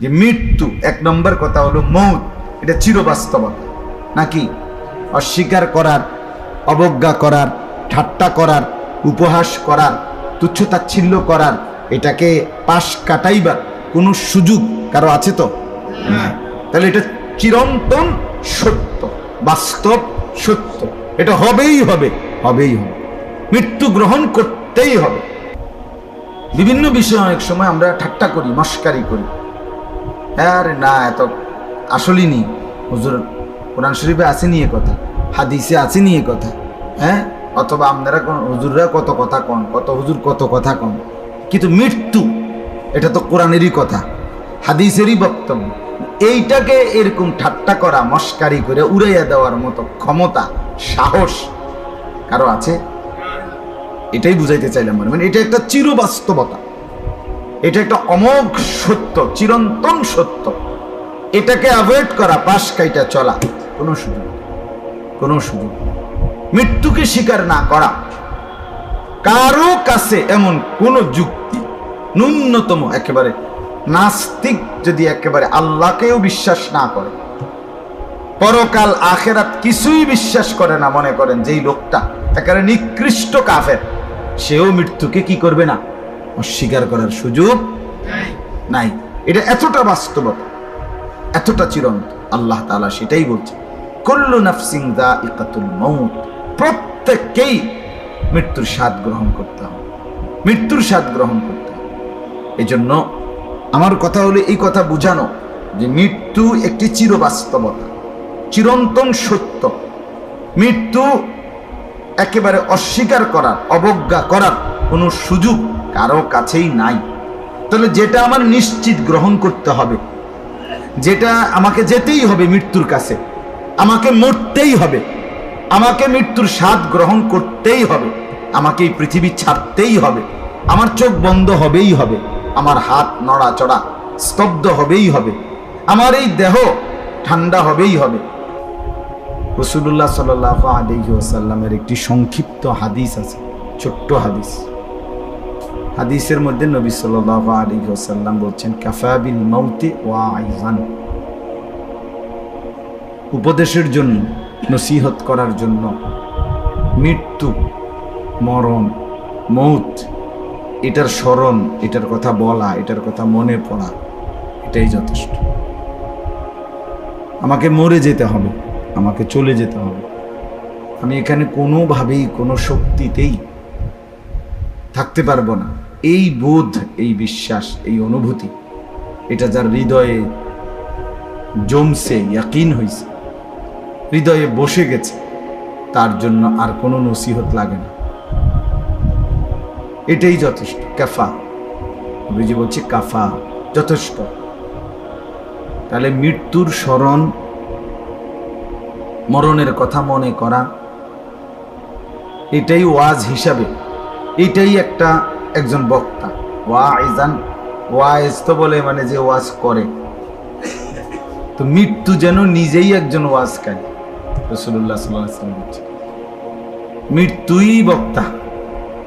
যে মৃত্যু এক নম্বর কথা হলো মৌত এটা চিরবাস্তবতা। নাকি? অস্বীকার করার অবজ্ঞা করার ঠাট্টা করার উপহাস করার তুচ্ছতাচ্ছিল্য করার এটাকে পাশ কাটাইবার কোনো সুযোগ কারও আছে তো? না তাহলে এটা চিরন্তন সত্য বাস্তব সত্য। এটা হবেই হবে হবেই হবে। মৃত্যু গ্রহণ করতেই হবে। বিভিন্ন বিষয়ে অনেক সময় আমরা ঠাট্টা করি মস্কারি করি। আরে না, এত আসলেই নেই। হুজুর, কোরআন শরীফে আছে নিয়ে কথা, হাদিসে আছে নিয়ে কথা হ্যাঁ? অথবা আপনারা কোন, হুজুররা কত কথা কন, কত হুজুর কত কথা কন। কিন্তু মৃত্যু, এটা তো কোরআনেরই কথা, হাদিসেরই বক্তব্য। এইটাকে এরকম ঠাট্টা করা, মস্কারি করে উড়াইয়া দেওয়ার মতো ক্ষমতা, সাহস কারও আছে? এটাই বুঝাইতে চাইলাম মানে মানে এটা একটা চিরবাস্তবতা। এটা একটা অমোঘ সত্য, চিরন্তন সত্য। এটাকে অ্যাভয়েড করা, পাশ কাইটা চলা, কোনো সুযোগ। কোনো সুযোগ মৃত্যুকে স্বীকার না করা। কারও কাছে এমন কোন যুক্তি, ন্যূনতম একেবারে নাস্তিক যদি একেবারে আল্লাহকেও বিশ্বাস না করে, পরকাল আখেরাত কিছুই বিশ্বাস করে না, মনে করেন যেই লোকটা, একেবারে নিকৃষ্ট কাফের, সেও মৃত্যুকে কি করবে না? অস্বীকার করার সুযোগ নাই। এটা এতটা বাস্তবতা, এতটা চিরন্ত আল্লাহ তাআলা সেটাই বলছে, কুল্লু নাফসিং দা ইকাতুল মৌত প্রত্যেককেই মৃত্যুর স্বাদ গ্রহণ করতে হবে, মৃত্যুর স্বাদ গ্রহণ করতে হবে। এই জন্য আমার কথা হলো এই কথা বোঝানো যে মৃত্যু একটি চিরবাস্তবতা, চিরন্তন সত্য। মৃত্যু একেবারে অস্বীকার করার, অবজ্ঞা করার কোনো সুযোগ কারও কাছেই নাই। তাহলে যেটা আমার নিশ্চিত গ্রহণ করতে হবে, যেটা আমাকে যেতেই হবে মৃত্যুর কাছে, আমাকে মরতেই হবে, আমাকে মৃত্যুর স্বাদ গ্রহণ করতেই হবে, আমাকে এই পৃথিবী ছাড়তেই হবে, আমার চোখ বন্ধ হবেই হবে, আমার হাত নড়াচড়া স্তব্ধ হবেই হবে, আমার এই দেহ ঠান্ডা হবেই হবে। রসুল্লাহ সাল আলহি একটি সংক্ষিপ্ত হাদিস আছে, ছোট্ট হাদিস। হাদিসের মধ্যে নবী সাল্লাহ আলী ওসাল্লাম বলছেন কাফাবিল মৌতে ওয়া আইজান উপদেশের জন্য, নসিহত করার জন্য মৃত্যু, মরণ, মৌত, এটার স্মরণ, এটার কথা বলা, এটার কথা মনে পড়া, এটাই যথেষ্ট। আমাকে মরে যেতে হবে, আমাকে চলে যেতে হবে। আমি এখানে কোনোভাবেই কোনো শক্তিতেই থাকতে পারব না। এই বোধ, এই বিশ্বাস, এই অনুভূতি, এটা যার হৃদয়ে জমছে, ইয়াকিন হয়েছে হৃদয়ে বসে গেছে, তার জন্য আর কোনো নসিহত লাগে না। এটাই যথেষ্ট, কাফা। অভিজি বলছে, কাফা, যথেষ্ট। তাহলে মৃত্যুর স্মরণ, মরণের কথা মনে করা, এটাই ওয়াজ হিসাবে। এটাই একটা একজন বক্তা। ওয়াইজান ওয়াইজ তো বলে মানে যে ওয়াজ করে। তো মৃত্যু যেন নিজেই একজন ওয়াজকারী রসুল্লাহ সাল্লাম বলছে মৃত্যুই বক্তা।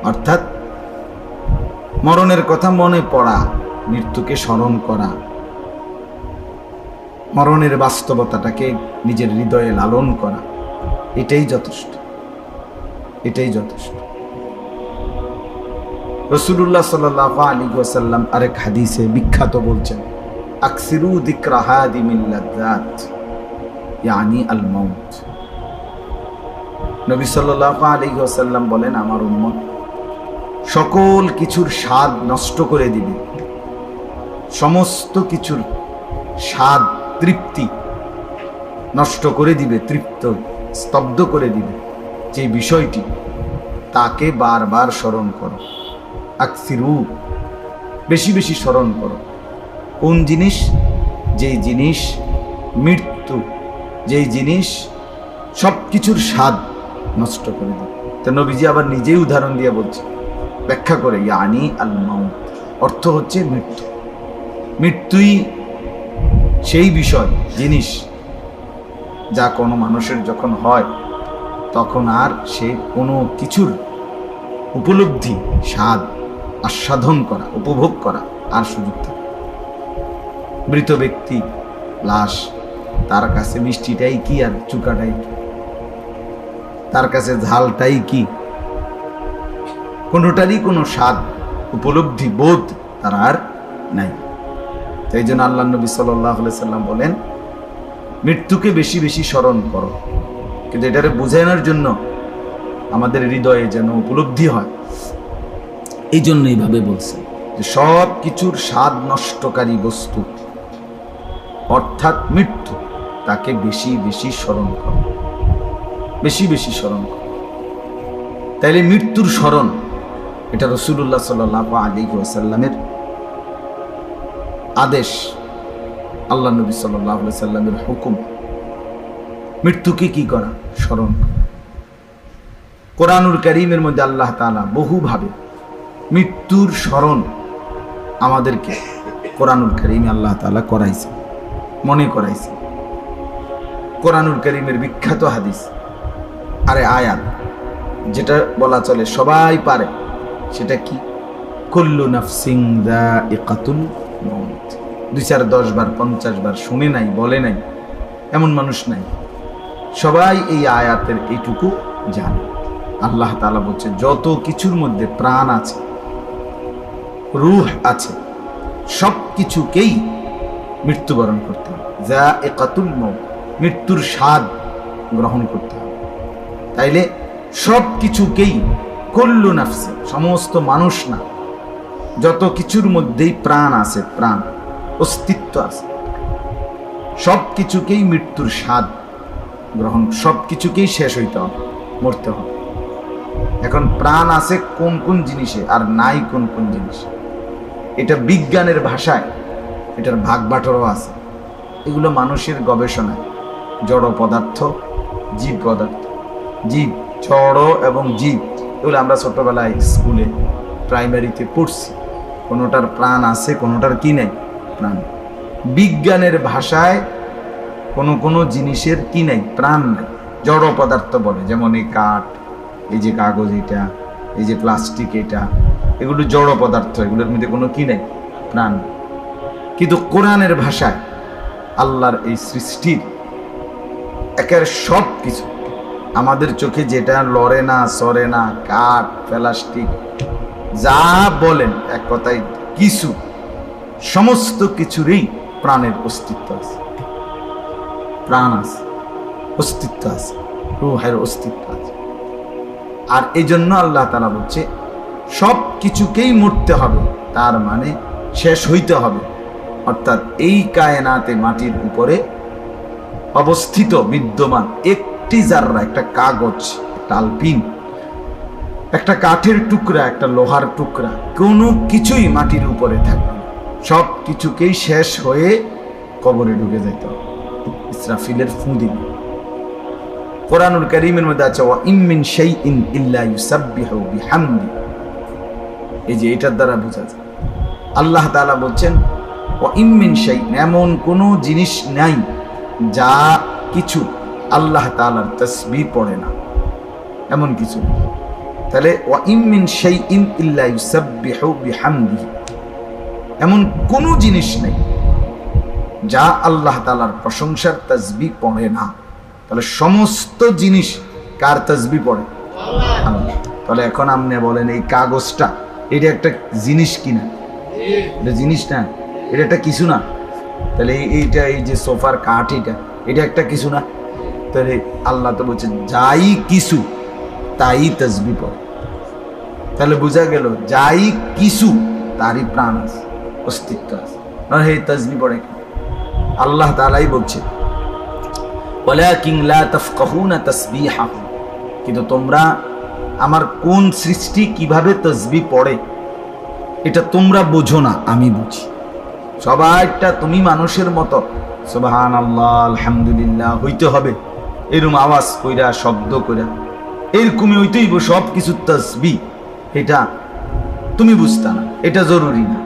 অর্থাৎ মরণের কথা মনে পড়া, মৃত্যুকে স্মরণ করা। মরণের বাস্তবতাটাকে নিজের হৃদয়ে লালন করা। এটাই যথেষ্ট। এটাই যথেষ্ট। রসুল্লাহ সাল্লাহ আলী ওসাল্লাম আরেক হাদিসে বিখ্যাত বলছেন, আকসিরু দিক্রাহাদি মিল্লাদাত ইয়ানি আল মৌত নবী সাল্লাহ আলী ওসাল্লাম বলেন, আমার উম্মত, সকল কিছুর স্বাদ নষ্ট করে দিবে। সমস্ত কিছুর স্বাদ তৃপ্তি নষ্ট করে দিবে, তৃপ্ত, স্তব্ধ করে দিবে। যে বিষয়টি, তাকে বারবার স্মরণ করো। আকসিরু। বেশি বেশি স্মরণ করো। কোন জিনিস? যেই জিনিস, মৃত্যু। যেই জিনিস সব কিছুর স্বাদ নষ্ট করে দেয় তো নবীজি আবার নিজেই উদাহরণ দিয়ে বলছে ব্যাখ্যা করে, ইয়ানি আল মাউত অর্থ হচ্ছে মৃত্যু। মৃত্যুই সেই বিষয়, জিনিস, যা কোনো মানুষের যখন হয়, তখন আর সে কোনো কিছুর উপলব্ধি, স্বাদ আস্বাদন করা, উপভোগ করা আর সুযোগ থাকে। মৃত ব্যক্তি, লাশ, তার কাছে মিষ্টিটাই কি আর চুকাটাই কি? তার কাছে ঝালটাই কি? কোনোটারই কোনো স্বাদ, উপলব্ধি, বোধ তার আর নাই। তাই জন্য আল্লাহ নবী সাল্লাহ সাল্লাম বলেন, মৃত্যুকে বেশি বেশি স্মরণ করো। কিন্তু এটারে বুঝানোর জন্য আমাদের হৃদয়ে যেন উপলব্ধি হয়। এই জন্য এইভাবে বলছে। যে সব কিছুর স্বাদ নষ্টকারী বস্তু, অর্থাৎ মৃত্যু, তাকে বেশি বেশি স্মরণ করো। বেশি বেশি স্মরণ করো। তাইলে মৃত্যুর স্মরণ, এটা রসুল্লাহ সাল্লাহ আলী ওয়াসাল্লামের আদেশ। আল্লাহ নবী সাল্লাহ সাল্লামের হুকুম। মৃত্যুকে কি করা? স্মরণ করা। কোরআনুল করিমের মধ্যে আল্লাহ তালা বহুভাবে মৃত্যুর স্মরণ আমাদেরকে কোরআনুল করিমে আল্লাহ তালা করাইছে, মনে করাইছে। কোরআনুল করিমের বিখ্যাত হাদিস, আরে আয়াত, যেটা বলা চলে সবাই পারে, সেটা কি? কুল্লু নাফসিং দা একাতুল মৌত দুই চার দশ বার, পঞ্চাশ বার শুনে নাই, বলে নাই, এমন মানুষ নাই। সবাই এই আয়াতের এইটুকু জানে। আল্লাহ তালা বলছে, যত কিছুর মধ্যে প্রাণ আছে রুহ আছে। সব কিছুকেই মৃত্যুবরণ করতে হবে। যা এ কাতুল মৌ মৃত্যুর স্বাদ গ্রহণ করতে হবে। তাইলে সব কিছুকেই কল্লু নাফসে, সমস্ত মানুষ না, যত কিছুর মধ্যেই প্রাণ আছে, প্রাণ, অস্তিত্ব আছে সব কিছুকেই মৃত্যুর স্বাদ গ্রহণ সব কিছুকেই শেষ হইতে হবে, মরতে হবে। এখন প্রাণ আছে কোন কোন জিনিসে, আর নাই কোন কোন জিনিসে? এটা বিজ্ঞানের ভাষায়, এটার ভাগ বাটরও আছে। এগুলো মানুষের গবেষণায়, জড় পদার্থ, জীব পদার্থ। জীব, জড় এবং জীব, এগুলো আমরা ছোটবেলায় স্কুলে, প্রাইমারিতে পড়ছি। কোনোটার প্রাণ আছে, কোনোটার কি নেই? প্রাণ। বিজ্ঞানের ভাষায় কোনো কোনো জিনিসের কি নেই? প্রাণ নেই। জড় পদার্থ বলে, যেমন এই কাঠ, এই যে কাগজ এটা, এই যে প্লাস্টিক এটা এগুলো জড় পদার্থ, এগুলোর মধ্যে কোনো কি নেই? প্রাণ। কিন্তু কোরআনের ভাষায় আল্লাহর এই সৃষ্টির একের সব কিছু আমাদের চোখে যেটা লড়ে না, সরে না, কাঠ, প্লাস্টিক, যা বলেন, এক কথায় কিছু, সমস্ত কিছুরই প্রাণের অস্তিত্ব আছে। প্রাণ আছে, অস্তিত্ব আছে, রুহের অস্তিত্ব আছে। আর এই জন্য আল্লাহ তালা বলছে সব কিছুকেই মরতে হবে। তার মানে শেষ হইতে হবে। অর্থাৎ এই কায়নাতে মাটির উপরে অবস্থিত বিদ্যমান একটি জাররা, একটা কাগজ, একটা একটা কাঠের টুকরা, একটা লোহার টুকরা, কোনো কিছুই মাটির উপরে থাকবে। সব কিছুকেই শেষ হয়ে কবরে ঢুকে যেত ইসরাফিলের ফুঁদি। কোরআনুল করিমের মধ্যে আছে, ওয়া ইমিন সেই ইন ইল্লা ইউসাব্বিহু বিহামদি। এই যে এটার দ্বারা বোঝা যায়। আল্লাহ তালা বলছেন ও ইমিন সেই এমন কোনো জিনিস নাই যা কিছু আল্লাহ তাআলার তসবিহ পড়ে না। এমন কিছু নেই। তাহলে, ওয়া ইমিন সেই ইন ইল্লা ইউসাব্বিহু এমন কোনো জিনিস নেই যা আল্লাহ তালার প্রশংসার তসবি পড়ে না। তাহলে, সমস্ত জিনিস কার তসবি পড়ে? তাহলে এখন আপনি বলেন, এই কাগজটা এটা একটা জিনিস কিনা। এটা জিনিস না, এটা একটা কিছু না। তাহলে এইটা, এই যে সোফার কাঠ এটা এটা একটা কিছু না। তাহলে আল্লাহ তো বলছে যাই কিছু, তাই তসবি পড়ে। তাহলে বোঝা গেল, যাই কিছু, তারই প্রাণ আছে, অস্তিত্ব আছে। না হে তসবি পড়ে? আল্লাহ তালাই বলছে, ওয়ালাকিন লা তাফকাহুনা তাসবিহাহুম কিন্তু তোমরা আমার কোন সৃষ্টি কীভাবে তসবি পড়ে, এটা তোমরা বোঝো না, আমি বুঝি। সবাইটা তুমি মানুষের মতো। সুবহান আল্লাহ আলহামদুলিল্লাহ, হইতে হবে। এরকম আওয়াজ কইরা, শব্দ কইরা। এরকমই হইতেই সব কিছু তসবি। এটা তুমি বুঝতা না, এটা জরুরি না।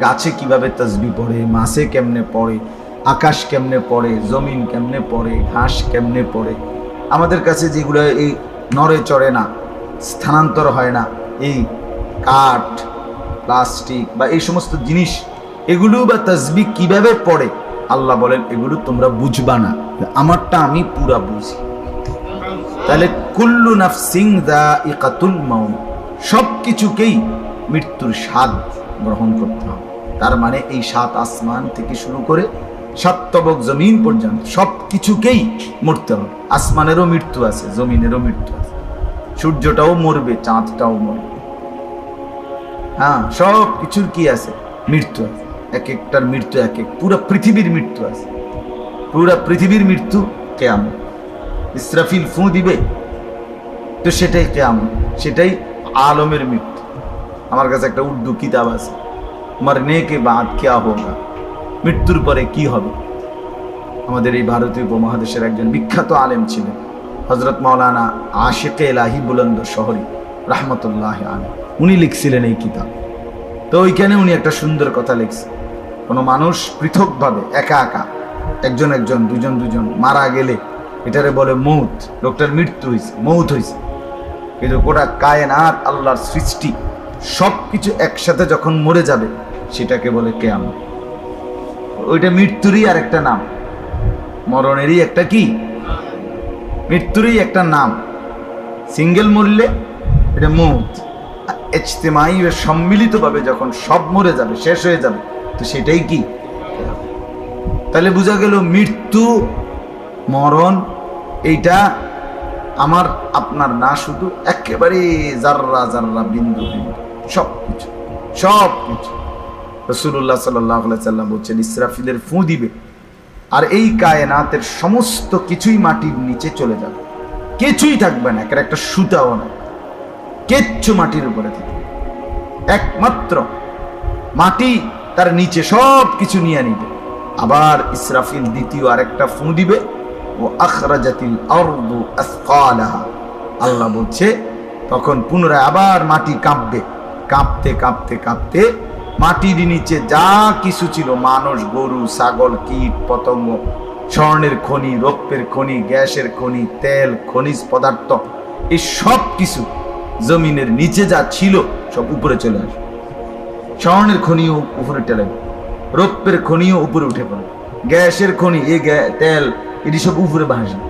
গাছে কীভাবে তসবি পড়ে, মাছে কেমনে পড়ে, আকাশ কেমনে পড়ে, জমিন কেমনে পড়ে ঘাস কেমনে পড়ে। আমাদের কাছে যেগুলো এই নড়ে চড়ে না স্থানান্তর হয় না। এই কাঠ, প্লাস্টিক বা এই সমস্ত জিনিস, এগুলো বা তসবি কীভাবে পড়ে? আল্লাহ বলেন, এগুলো তোমরা বুঝবা না। আমারটা আমি পুরা বুঝি। তাহলে কুল্লু নাফসিং দা ইকাতুল মাউন সব কিছুকেই মৃত্যুর স্বাদ গ্রহণ করতে হবে। তার মানে এই সাত আসমান থেকে শুরু করে সাতবক জমিন পর্যন্ত সব কিছুকেই মরতে হবে। আসমানেরও মৃত্যু আছে, জমিনেরও মৃত্যু আছে। সূর্যটাও মরবে, চাঁদটাও মরবে। হ্যাঁ সব কিছুর কি আছে? মৃত্যু আছে। এক একটার মৃত্যু এক এক। পুরো পৃথিবীর মৃত্যু আছে। পুরা পৃথিবীর মৃত্যু কেয়ামত। ইসরাফিল ফু দিবে, তো সেটাই কেয়ামত। সেটাই আলমের মৃত্যু। আমার কাছে একটা উর্দু কিতাব আছে। মরনে কে বাদ কেয়া হোগা? মৃত্যুর পরে কি হবে? আমাদের এই ভারতীয় উপমহাদেশের একজন বিখ্যাত আলেম ছিলেন। হজরত মাওলানা আশেকে এলাহি বুলন্দ শহরি, রহমতুল্লাহ আলী উনি লিখছিলেন এই কিতাব। তো ওইখানে উনি একটা সুন্দর কথা লিখছে কোনো মানুষ পৃথকভাবে একা একা, একজন একজন, দুজন দুজন মারা গেলে এটারে বলে মৌত। লোকটার মৃত্যু হয়েছে মৌত হয়েছে কিন্তু গোটা কায়নাত আল্লাহর সৃষ্টি সব কিছু একসাথে যখন মরে যাবে, সেটাকে বলে কেয়ামত। ওইটা মৃত্যুরই আর একটা নাম। মরণেরই একটা কি? মৃত্যুরই একটা নাম। সিঙ্গেল মরলে এটা মৌত। এজতেমাই সম্মিলিতভাবে যখন সব মরে যাবে, শেষ হয়ে যাবে, তো সেটাই কি? তাহলে বোঝা গেল মৃত্যু, মরণ, এইটা আমার, আপনার না শুধু, একেবারে জাররা জাররা বিন্দু বিন্দু, সব কিছু সব কিছু। রসুল্লাহ সাল্লাম বলছেন, ইসরাফিলের ফুঁ দিবে। আর এই কায়নাতের সমস্ত কিছুই মাটির নিচে চলে যাবে। কিছুই থাকবে না, একের একটা সুতাও না। কেচ্ছু মাটির উপরে থাকবে একমাত্র মাটি তার নিচে সব কিছু নিয়ে নিবে। আবার ইসরাফিল দ্বিতীয় আরেকটা ফু দিবে, ও আখরাজাতিল আসকালাহা। আল্লাহ বলছে, তখন পুনরায় আবার মাটি কাঁপবে। কাঁপতে কাঁপতে কাঁপতে মাটির নিচে যা কিছু ছিল, মানুষ, গরু, ছাগল, কীট, পতঙ্গ, স্বর্ণের খনি রৌপ্যের খনি, গ্যাসের খনি, তেল, খনিজ পদার্থ, এই সব কিছু জমিনের নিচে যা ছিল, সব উপরে চলে আসবে স্বর্ণের খনিও উপরে টেলে রৌপ্যের খনিও উপরে উঠে পড়ে। গ্যাসের খনি, এ তেল, এটি সব উপরে ভাসবে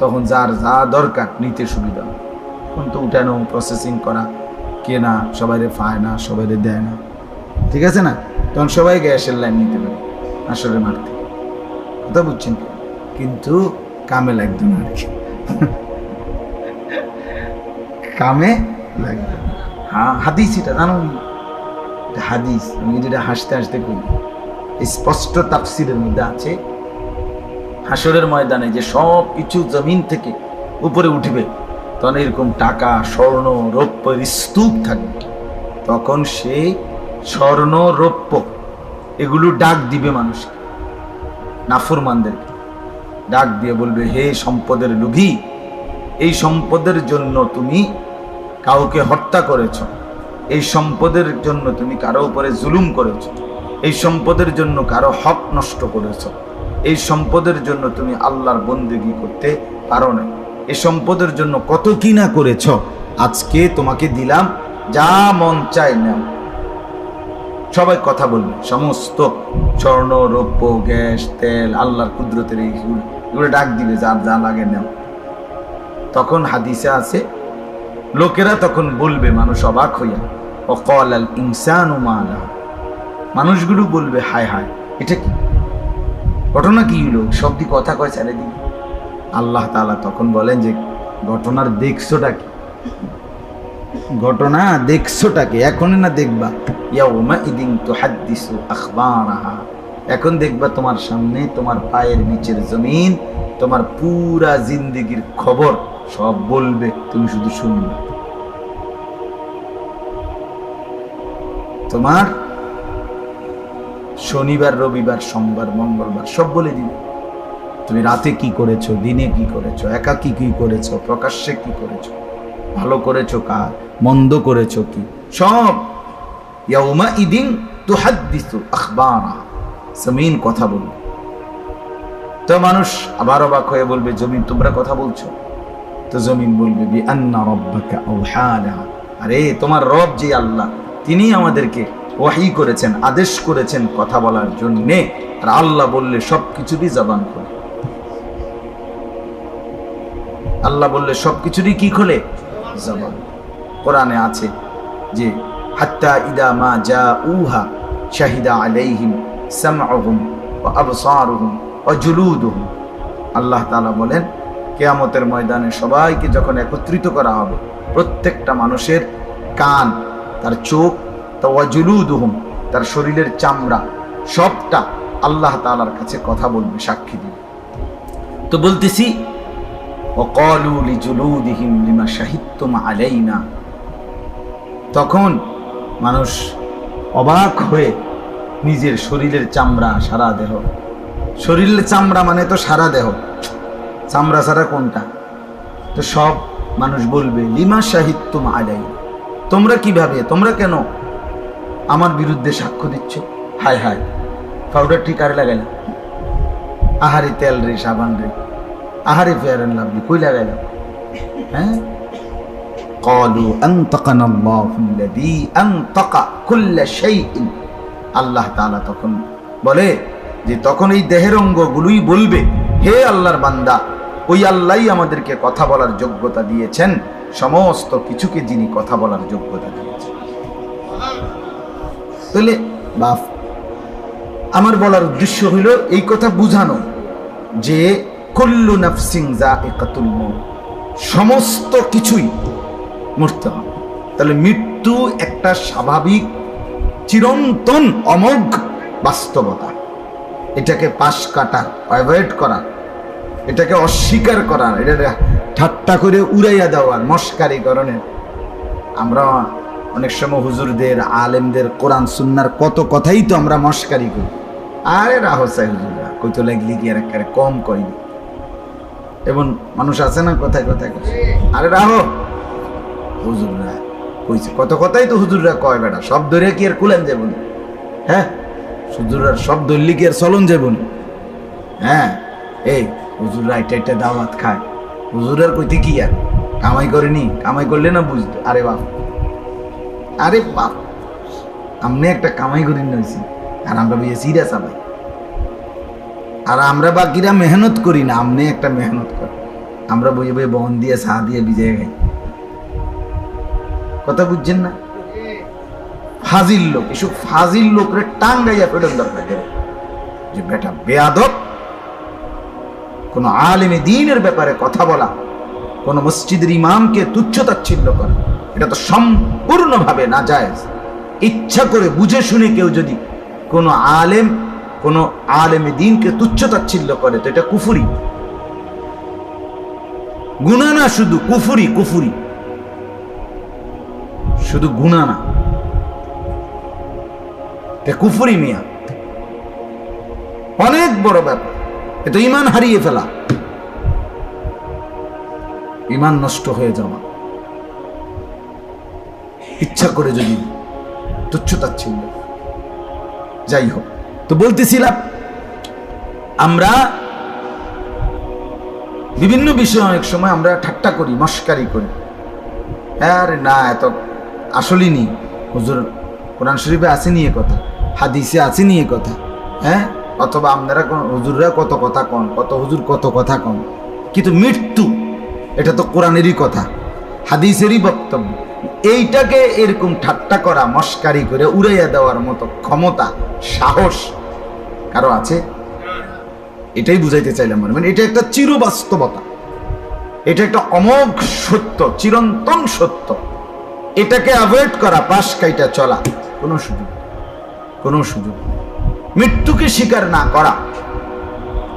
তখন যার যা দরকার, নিতে সুবিধা। হয়। এখন তো উঠানো প্রসেসিং করা, কেনা সবাই পায় না সবাই দেয় না। ঠিক আছে না? তখন সবাই গ্যাসের লাইন নিতে পারে, আসলে মারতে। কথা বুঝছেন? কিন্তু কামে লাগবে না আর কি। কামে লাগবে হ্যাঁ হাদিস এটা, জানো? হাদিস, আমি যেটা হাসতে হাসতে করি স্পষ্ট তাফসিরের মধ্যে আছে হাসরের ময়দানে যে সব কিছু জমিন থেকে উপরে উঠবে, তখন এরকম টাকা, স্বর্ণ, রৌপ্যের স্তূপ থাকবে। তখন সেই স্বর্ণ রৌপ্য এগুলো ডাক দিবে মানুষকে, নাফরমানদেরকে। ডাক দিয়ে বলবে, হে সম্পদের লুভি এই সম্পদের জন্য তুমি কাউকে হত্যা করেছ। এই সম্পদের জন্য তুমি কারও উপরে জুলুম করেছ। এই সম্পদের জন্য কারও হক নষ্ট করেছ। এই সম্পদের জন্য তুমি আল্লাহর বন্দেগি করতে পারো না এই সম্পদের জন্য কত কি না করেছ? আজকে তোমাকে দিলাম যা মন চায় নাও। সবাই কথা বলবে। সমস্ত স্বর্ণ, রৌপ্য, গ্যাস, তেল, আল্লাহর কুদরতের এইগুলো এগুলো ডাক দিবে যার যা লাগে নাও। তখন হাদিসে আছে, লোকেরা তখন বলবে, মানুষ অবাক হইয়া ও কল আল ইনসান মানুষগুলো বলবে, হায় হায়, এটা কি? ঘটনা কি হলো? সব কথা কয় দিন আল্লাহ তাআলা তখন বলেন যে, ঘটনার দেখছোটা কি? ঘটনা দেখছ দেখছোটাকে এখন না দেখবা? ইয়াউমা ইদিন আখবারাহা। এখন দেখবা তোমার সামনে তোমার পায়ের নিচের জমিন, তোমার পুরা জিন্দেগির খবর সব বলবে, তুমি শুধু শুনবে। তোমার শনিবার, রবিবার, সোমবার, মঙ্গলবার সব বলে দিবে। তুমি রাতে কি করেছ? দিনে কি করেছ? একা কি কি করেছ? প্রকাশ্যে কি করেছ? ভালো করেছ কাজ মন্দ করেছ কি? সব ইয়াউমা ইদিন তুহাদ্দিসু আখবারা কথা বলবে। তো মানুষ আবার অবাক হয়ে বলবে, জমিন, তোমরা কথা বলছো? তো জমিন বলবে, বি আন্না আরে, তোমার রব যে আল্লাহ তিনি আমাদেরকে ওয়াহি করেছেন, আদেশ করেছেন কথা বলার জন্যে। আর আল্লাহ বললে সব কিছুরই জবান খোলে। আল্লাহ বললে সব কিছুরই কি খোলে? জবান। কোরআনে আছে যে হাত্তা ইদা মা যা উহা শাহিদা আলাইহিম সামআহুম ওয়া আবসারুহুম ওয়া জুলুদুহুম আল্লাহ তাআলা বলেন কেয়ামতের ময়দানে সবাইকে যখন একত্রিত করা হবে প্রত্যেকটা মানুষের কান তার চোখ তা ওয়াজুলুদুহুম তার শরীরের চামড়া সবটা আল্লাহ তাআলার কাছে কথা বলবে সাক্ষী দিবে তো বলতেছি وقالوا لجلودهم لما شهدتم علينا তখন মানুষ অবাক হয়ে নিজের শরীরের চামড়া, সারা দেহ। শরীরের চামড়া মানে তো সারা দেহ। চামড়া ছাড়া কোনটা? তো সব মানুষ বলবে, লিমা সাহিত্যম আলাই তোমরা কীভাবে তোমরা কেন আমার বিরুদ্ধে সাক্ষ্য দিচ্ছ? হায় হায়, পাউডার ঠিক আর লাগাইলা? আহারে তেল রে, সাবান রে, আহারে ফেয়ার এন্ড লাভলি, কই লাগাইলাম হ্যাঁ قالوا أنطقنا الله الذي أنطق كل شيء আল্লাহ তাআলা তখন বলে যে তখন এই দেহের অঙ্গগুলোই বলবে হে আল্লাহর বান্দা ওই আল্লাহই আমাদেরকে কথা বলার যোগ্যতা দিয়েছেন সমস্ত কিছুকে যিনি কথা বলার যোগ্যতা দিয়েছেন তাহলে বাপ আমার বলার উদ্দেশ্য হইল এই কথা বুঝানো যে কুল্লু নাফসিং যা একাতুল সমস্ত কিছুই মরতে হবে তাহলে মৃত্যু একটা স্বাভাবিক, চিরন্তন, অমোঘ বাস্তবতা। এটাকে পাশ কাটা, অ্যাভয়েড করা। এটাকে অস্বীকার করার এটা ঠাট্টা করে উড়াইয়া দেওয়ার মস্কারি করণের আমরা অনেক সময় হুজুরদের, আলেমদের কোরআন, সুন্নার কত কথাই তো আমরা মস্কারি করি। আরে রাহ সাই হুজুররা কইতো লাগলি কি আর কম কইনি এবং মানুষ আছে না কথায় কথায়? আরে রাহ! হুজুররা কইছে, কত কথাই তো হুজুররা কয় বেটা, সব ধরে কি আর কুলেন যাব না? হ্যাঁ? হুজুরার সব ধরলি কি আর চলন যাব না? হ্যাঁ? এই, হুজুররা এটা এটা দাওয়াত খায়। হুজুরার কইতে কি আর? কামাই করেনি, কামাই করলে না বুঝতো? আরে বাপ। আরে বাপ। আমনে একটা কামাই করি নিয়েছি আর আমরা বুঝে সিরা চালাই আর আমরা বাকিরা মেহনত করি না, আমনে একটা মেহনত কর। আমরা বই বই বন দিয়ে চা দিয়ে বিজয় খাই। কথা বুঝছেন না? ফাজিল লোক এসব ফাজিল লোকরে টাঙ্গাইয়া ফেরত দরকার যে বেটা বেয়াদব, কোন আলেমে দিনের ব্যাপারে কথা বলা, কোন মসজিদের ইমামকে তুচ্ছ তাচ্ছিল্য করা, এটা তো সম্পূর্ণভাবে না যায় ইচ্ছা করে বুঝে শুনে কেউ যদি কোন আলেম, কোন আলেমে দিনকে তুচ্ছ তাচ্ছিল্য করে, তো এটা কুফুরি। গুণা না শুধু কুফুরি কুফুরি। শুধু গুণা না। কুফুরি মিয়া। অনেক বড় ব্যাপার। এ তো ইমান হারিয়ে ফেলা। ইমান নষ্ট হয়ে যাওয়া। ইচ্ছা করে যদি তুচ্ছ তাচ্ছিল্য যাই হোক, তো বলতেছিলাম, আমরা বিভিন্ন বিষয়ে অনেক সময় আমরা ঠাট্টা করি, মস্কারি করি। আরে না, এত আসলেই নেই। হুজুর, কোরআন শরীফে আসেনি এ কথা, হাদিসে আসেনি এ কথা হ্যাঁ? অথবা আপনারা হুজুররা কত কথা কন, কত হুজুর কত কথা কন, কিন্তু মৃত্যু, এটা তো কোরআনেরই কথা, হাদিসেরই বক্তব্য। এইটাকে এরকম ঠাট্টা করা, মস্কারি করে উড়াইয়া দেওয়ার মতো ক্ষমতা, সাহস কারও আছে? এটাই বুঝাইতে চাইলাম মানে এটা একটা চিরবাস্তবতা, এটা একটা অমোঘ সত্য, চিরন্তন সত্য। এটাকে অ্যাভয়েড করা পাশ কাইটা চলা কোনো সুযোগ কোনো সুযোগ মৃত্যুকে স্বীকার না করা।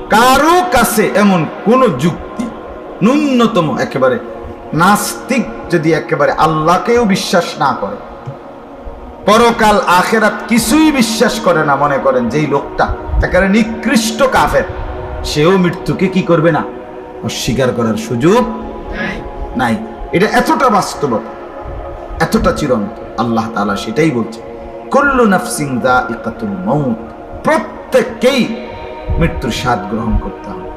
কারও কাছে এমন কোনো যুক্তি ন্যূনতম একেবারে নাস্তিক যদি একেবারে আল্লাহকেও বিশ্বাস না করে পরকাল আখেরাত কিছুই বিশ্বাস করে না মনে করেন যেই লোকটা একেবারে নিকৃষ্ট কাফের সেও মৃত্যুকে কি করবে না? অস্বীকার করার সুযোগ নাই। এটা এতটা বাস্তবতা। এতটা চিরন্ত। আল্লাহ তাআলা সেটাই বলছে, কুল্লু নাফসিং দা ইকাতুল মৌত প্রত্যেককেই মৃত্যুর স্বাদ গ্রহণ করতে হবে।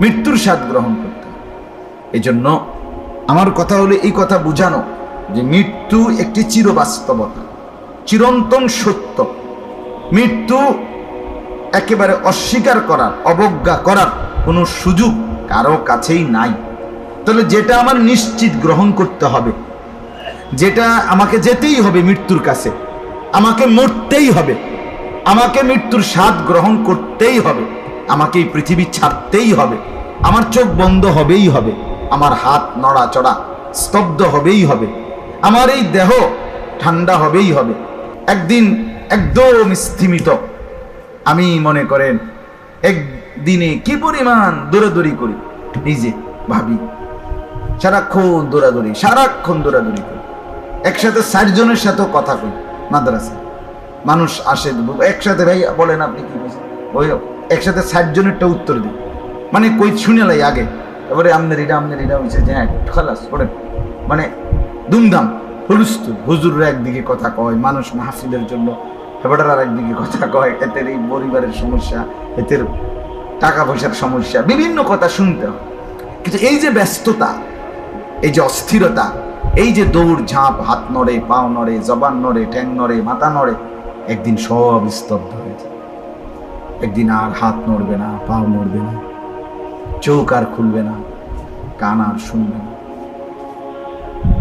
মৃত্যুর স্বাদ গ্রহণ করতে হবে। এই জন্য আমার কথা হলো এই কথা বুঝানো যে মৃত্যু একটি চিরবাস্তবতা, চিরন্তন সত্য। মৃত্যু একেবারে অস্বীকার করার, অবজ্ঞা করার কোনো সুযোগ কারও কাছেই নাই। তাহলে যেটা আমার নিশ্চিত গ্রহণ করতে হবে যেটা আমাকে যেতেই হবে মৃত্যুর কাছে। আমাকে মরতেই হবে। আমাকে মৃত্যুর স্বাদ গ্রহণ করতেই হবে। আমাকে এই পৃথিবী ছাড়তেই হবে। আমার চোখ বন্ধ হবেই হবে। আমার হাত নড়াচড়া স্তব্ধ হবেই হবে। আমার এই দেহ ঠান্ডা হবেই হবে। একদিন একদম স্থিমিত। আমি মনে করেন, একদিনে কি পরিমাণ দৌড়াদৌড়ি করি? নিজে ভাবি, সারাক্ষণ দৌড়াদৌড়ি সারাক্ষণ দৌড়াদৌড়ি করি। একসাথে ষাটজনের সাথেও কথা কই মাদ্রাসা মানুষ আসে, একসাথে ভাই বলেন আপনি কি ওই একসাথে ষাটজনেরটা উত্তর দিই। মানে কই শুনে লাই আগে। এবারে আমনের এটা আমনের এটা হয়েছে যে হ্যাঁ খালাস, পড়েন। মানে দুমদাম হুলুস্থুল হুজুররা একদিকে কথা কয়, মানুষ মাহফিলের জন্য। হেবাটার আর একদিকে কথা কয় এদের এই পরিবারের সমস্যা এদের টাকা পয়সার সমস্যা, বিভিন্ন কথা শুনতে হয়। কিন্তু এই যে ব্যস্ততা, এই যে অস্থিরতা এই যে দৌড় ঝাঁপ, হাত নড়ে, পাও নড়ে, জবান নড়ে, ঠ্যাং নড়ে, মাথা নড়ে, একদিন সব স্তব্ধ হয়ে যায়। একদিন আর হাত নড়বে না, পাও নড়বে না, চোখ আর খুলবে না, কান আর শুনবে না।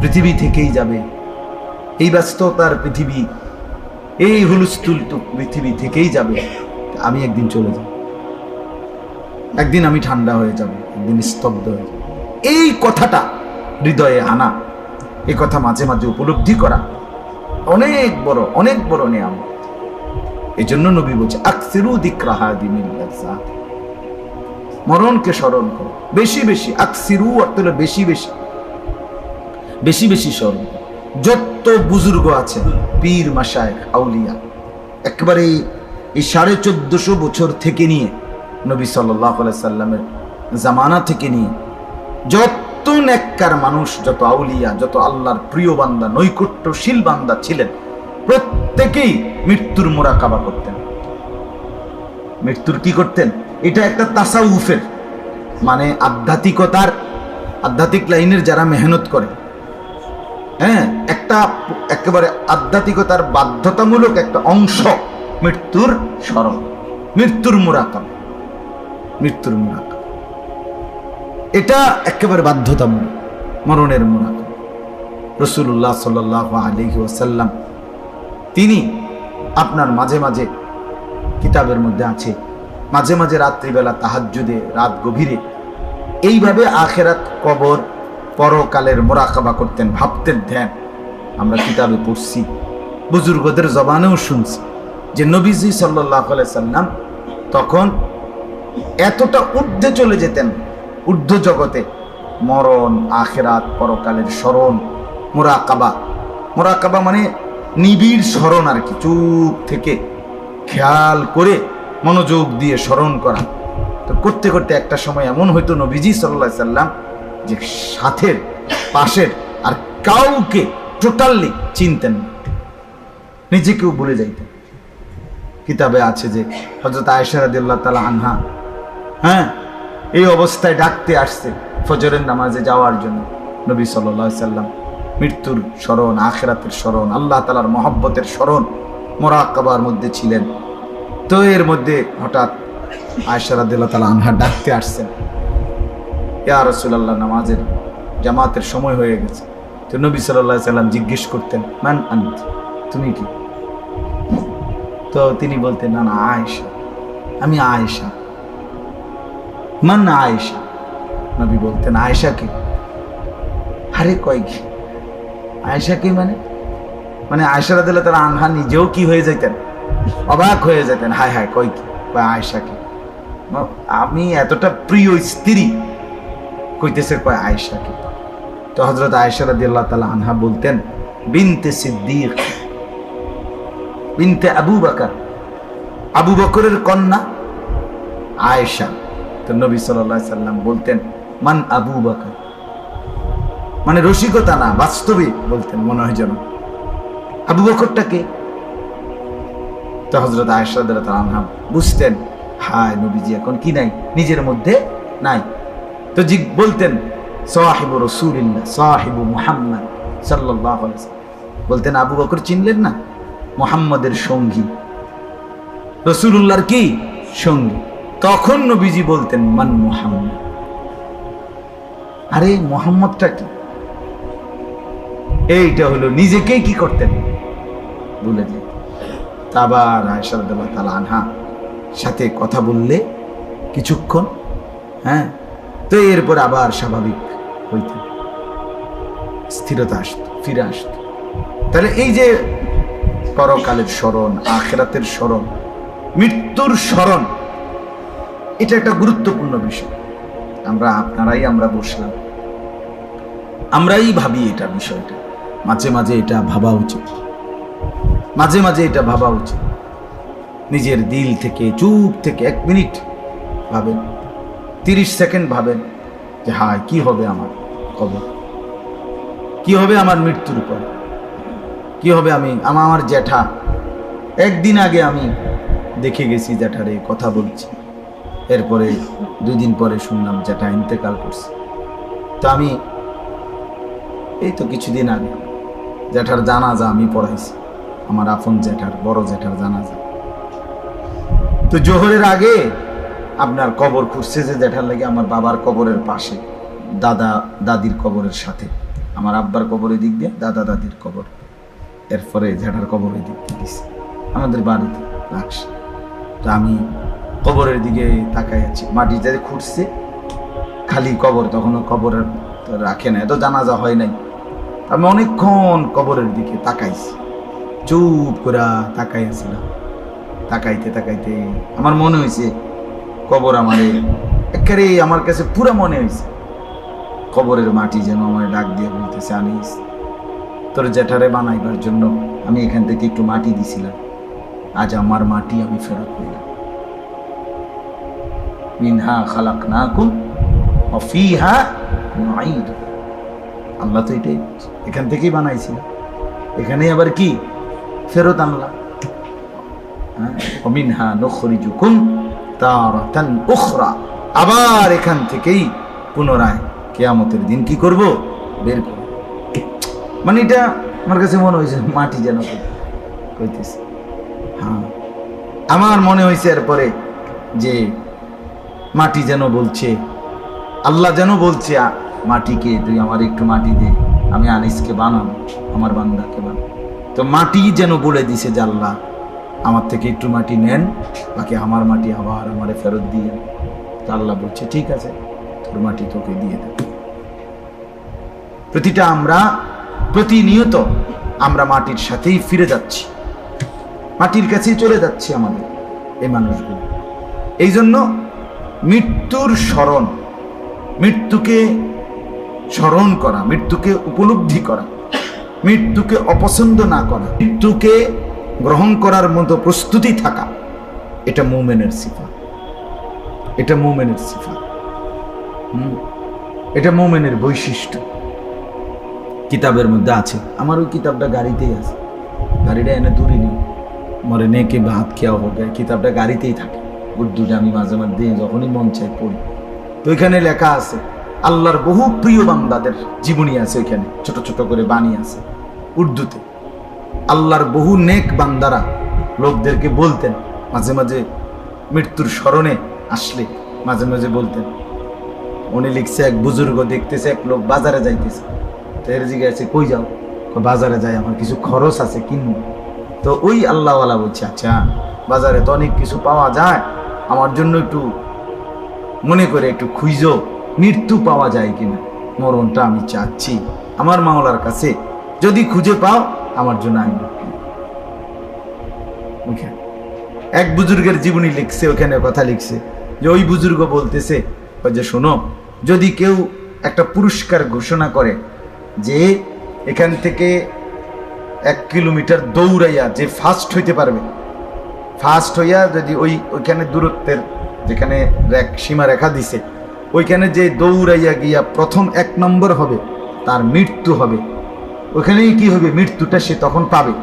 পৃথিবী থেকেই যাবে এই ব্যস্ততার পৃথিবী, এই হুলস্থুল পৃথিবী থেকেই যাবে, আমি একদিন চলে যাব। একদিন আমি ঠান্ডা হয়ে যাব, একদিন স্তব্ধ হয়ে যাব। এই কথাটা হৃদয়ে আনা। এই কথা মাঝে মাঝে উপলব্ধি করা অনেক বড় অনেক বড় নিয়ম এই জন্য নবী বলছে, আকসিরু দিকরাহা দিমিল্লাহ মরণকে স্মরণ করো। বেশি বেশি, আকসিরু অর্থ হলো বেশি বেশি। বেশি বেশি স্মরণ যত বুজুর্গ আছে পীর মাসায় আউলিয়া, একবারে এই সাড়ে চোদ্দশো বছর থেকে নিয়ে নবী সাল্লাহ সাল্লামের জামানা থেকে নিয়ে, যত নেককার মানুষ, যত আউলিয়া, যত আল্লাহর প্রিয় বান্দা, নৈকট্যশীল বান্দা ছিলেন, প্রত্যেকেই মৃত্যুর মোরাকাবা করতেন। মৃত্যুর কি করতেন? এটা একটা তাসাউফের মানে আধ্যাত্মিকতার, আধ্যাত্মিক লাইনের যারা মেহনত করে। হ্যাঁ একটা একেবারে আধ্যাত্মিকতার বাধ্যতামূলক একটা অংশ মৃত্যুর স্মরণ, মৃত্যুর মোরাকাম মৃত্যুর মোরাকাম এটা একেবারে বাধ্যতামূলক মরণের মোরাকাম রসুল্লাহ সাল আলহি ওসাল্লাম তিনি আপনার মাঝে মাঝে কিতাবের মধ্যে আছে, মাঝে মাঝে রাত্রিবেলা তাহাজ্জুদে, রাত গভীরে, এইভাবে আখেরাত, কবর, পরকালের মোরাকাবা করতেন, ভাবতেন, ধ্যান, আমরা কিতাবে পড়ছি। বুজুর্গদের জবানেও শুনছি যে নবীজি সাল্লাহ সাল্লাম তখন এতটা ঊর্ধ্বে চলে যেতেন ঊর্ধ্ব জগতে। মরণ, আখেরাত, পরকালের স্মরণ, মোরাকাবা। মোরাকাবা মানে নিবিড় স্মরণ আর কি, চুপ থেকে খেয়াল করে মনোযোগ দিয়ে স্মরণ করা। তো করতে করতে একটা সময় এমন হয়তো নবীজি সাল্লাহ সাল্লাম, যে সাথের, পাশের আর কাউকে টোটালি চিনতেন নিজেকেও ভুলে যাইতেন। কিতাবে আছে যে হজরত আয়সারাদিল্লাহ তালা আনহা হ্যাঁ এই অবস্থায় ডাকতে আসছে ফজরের নামাজে যাওয়ার জন্য। নবী সাল্লাহ সাল্লাম মৃত্যুর স্মরণ, আখেরাতের স্মরণ, আল্লাহ তালার মহব্বতের স্মরণ মোরাকাবার মধ্যে ছিলেন। তো এর মধ্যে হঠাৎ আয়সারাদিল্লাহ তালা আনহা ডাকতে আসছেন। ইয়া রসুলাল্লাহ, নামাজের জামাতের সময় হয়ে গেছে। তো নবী সাল্লাহ সাল্লাম জিজ্ঞেস করতেন, মান আন্ত? তুমি কি? তো তিনি বলতেন, না না, আয়েশা। আমি আয়েশা। মান আয়েশা? নবী বলতেন, আয়েশা কি? আরে কয় কি? আয়েশা কি মানে? মানে আয়েশারা দিলে তারা আনহা নিজেও কি হয়ে যেতেন অবাক হয়ে যেতেন হায় হায়, কয় কি? বা আয়েশা কি? আমি এতটা প্রিয় স্ত্রী, কইতেছে কয় আয়েশা কি? তো হজরত আয়েশা রাদি আল্লাহ তালা আনহা বলতেন, বিনতে সিদ্দিক, বিনতে আবু বাকার। আবু বকরের কন্যা আয়েশা। তো নবী সাল্লাহ সাল্লাম বলতেন, মান আবু বাকার। মানে রসিকতা না বাস্তবে বলতেন মনে হয় যেন। আবু বকরটাকে তো হজরত আয়েশা তালা আনহা বুঝতেন, হায় নবীজি, এখন কি নাই? নিজের মধ্যে নাই। তো জি বলতেন, সাহিবু রসুলিল্লাহ, সাহিবু মুহাম্মদ সাল্লাহ বলতেন, আবু বকর চিনলেন না? মোহাম্মদের সঙ্গী। রসুল্লাহর কি? সঙ্গী। তখন নবীজি বলতেন, মান মোহাম্মদ। আরে, মোহাম্মদটা কি? এইটা হলো নিজেকেই কি করতেন? বলে যে আবার তালা আনহা সাথে কথা বললে কিছুক্ষণ হ্যাঁ তো এরপর আবার স্বাভাবিক হইতেন স্থিরতা আসত, ফিরে আসত। তাহলে এই যে পরকালের স্মরণ, আখেরাতের স্মরণ, মৃত্যুর স্মরণ এটা একটা গুরুত্বপূর্ণ বিষয়। আমরা, আপনারাই আমরা বসলাম। আমরাই ভাবি এটা বিষয়টা। মাঝে মাঝে এটা ভাবা উচিত। মাঝে মাঝে এটা ভাবা উচিত। নিজের দিল থেকে, চুপ থেকে এক মিনিট ভাবেন, তিরিশ সেকেন্ড ভাবেন যে, হায়, কি হবে আমার খবর কি হবে আমার মৃত্যুর পর কি হবে আমি, আমার আমার জ্যাঠা? একদিন আগে আমি দেখে গেছি জ্যাঠারে, কথা বলছি। এরপরে দুই দিন পরে শুনলাম জ্যাঠা ইন্তেকাল করছে। তো আমি, এই তো কিছুদিন আগে, জ্যাঠার জানাজা আমি পড়াইছি, আমার আপন জ্যাঠার, বড় জ্যাঠার জানাজা। তো জোহরের আগে আপনার কবর খুঁজছে যে জ্যাঠার লাগে আমার বাবার কবরের পাশে, দাদা, দাদির কবরের সাথে। আমার আব্বার কবরের দিক দিয়ে, দাদা, দাদির কবর। এরপরে জ্যাঠার কবরের দিক দিয়ে আমাদের বাড়িতে রাখছে। তো আমি কবরের দিকে তাকাই আছি। মাটিতে খুঁড়ছে, খালি কবর, তখনও কবরের তো রাখে না এত জানাজা হয় নাই। আমি অনেকক্ষণ কবরের দিকে তাকাইছি। চুপ করে তাকাই আছিলাম। তাকাইতে তাকাইতে আমার মনে হয়েছে কবর আমারে একেবারে আমার কাছে পুরো মনে হয়েছে কবরের মাটি যেন আমার ডাক দিয়ে বলতেছে, আনিস, তোর জ্যাঠারে বানাইবার জন্য আমি এখান থেকে একটু মাটি দিছিলাম। আজ আমার মাটি আমি ফেরত নিলাম মিনহা খালাক না কুম অফিহা নাইদ আল্লাহ তো এটাই এখান থেকেই বানাইছিল এখানে আবার কি? ফেরত আনলাম হ্যাঁ, অমিনহা নখরিজুকুম তারাতান উখরা। আবার এখান থেকেই পুনরায় কেয়ামতের দিন কি করব? বের করব। মানে এটা আমার কাছে মনে হয়েছে মাটি যেন কইতেছে। হ্যাঁ। আমার মনে হয়েছে এরপরে যে মাটি যেন বলছে। আল্লাহ যেন বলছে মাটিকে তুই আমার একটু মাটি দে, আমি আনিসকে বানাবো আমার বান্দাকে বানাবো তো মাটি যেন বলে দিছে যে, আল্লাহ, আমার থেকে একটু মাটি নেন, বাকি আমার মাটি আবার আমারে ফেরত দিয়ে তো আল্লাহ বলছে, ঠিক আছে, তোর মাটি তোকে দিয়ে দেব। প্রতিটা আমরা, প্রতিনিয়ত আমরা মাটির সাথেই ফিরে যাচ্ছি। মাটির কাছেই চলে যাচ্ছে আমাদের এই মানুষগুলো। এই জন্য মৃত্যুর স্মরণ। মৃত্যুকে স্মরণ করা, মৃত্যুকে উপলব্ধি করা, মৃত্যুকে অপছন্দ না করা, মৃত্যুকে গ্রহণ করার মতো প্রস্তুতি থাকা, এটা মুমেনের সিফা এটা মুমেনের সিফা হুম? এটা মুমেনের বৈশিষ্ট্য। কিতাবের মধ্যে আছে। আমার ওই কিতাবটা গাড়িতেই আছে। গাড়িটা এনে দূরে নি মরে নেকে ভাত খেয়া হবে। কিতাবটা গাড়িতেই থাকে। উর্দুটা আমি মাঝে মাঝে যখনই মন চাই পড়ি। তো ওইখানে লেখা আছে, আল্লাহর বহু প্রিয় বান্দাদের জীবনী আছে ওইখানে ছোট ছোট করে বাণী আছে উর্দুতে। আল্লাহর বহু নেক বান্দারা লোকদেরকে বলতেন, মাঝে মাঝে মৃত্যুর স্মরণে আসলে মাঝে মাঝে বলতেন উনি লিখছে এক বুজুর্গ, দেখতেছে এক লোক বাজারে যাইতেছে। তো এর জিজ্ঞাসা কই যাও? বাজারে যাই, আমার কিছু খরচ আছে, কিনবো। তো ওই আল্লাহওয়ালা বলছে আচ্ছা বাজারে তো অনেক কিছু পাওয়া যায় আমার জন্য একটু মনে করে একটু খুঁজো, মৃত্যু পাওয়া যায় কিনা। মরণটা আমি চাচ্ছি আমার মাওলার কাছে। যদি খুঁজে পাও, আমার জন্য আমি এক বুজুর্গের জীবনী লিখছে, ওখানে কথা লিখছে। যে ওই বুজুর্গ বলতেছে যে শোনো, যদি কেউ একটা পুরস্কার ঘোষণা করে যে এখান থেকে এক কিলোমিটার দৌড়াইয়া যে ফাস্ট হইতে পারবে ফাস্ট হইয়া যদি ওই, ওইখানে দূরত্বের যেখানে সীমা রেখা দিছে, ওইখানে যে দৌড়াইয়া গিয়া প্রথম এক নম্বর হবে, তার মৃত্যু হবে। ওইখানেই কি হবে? মৃত্যুটা সে তখন পাবে।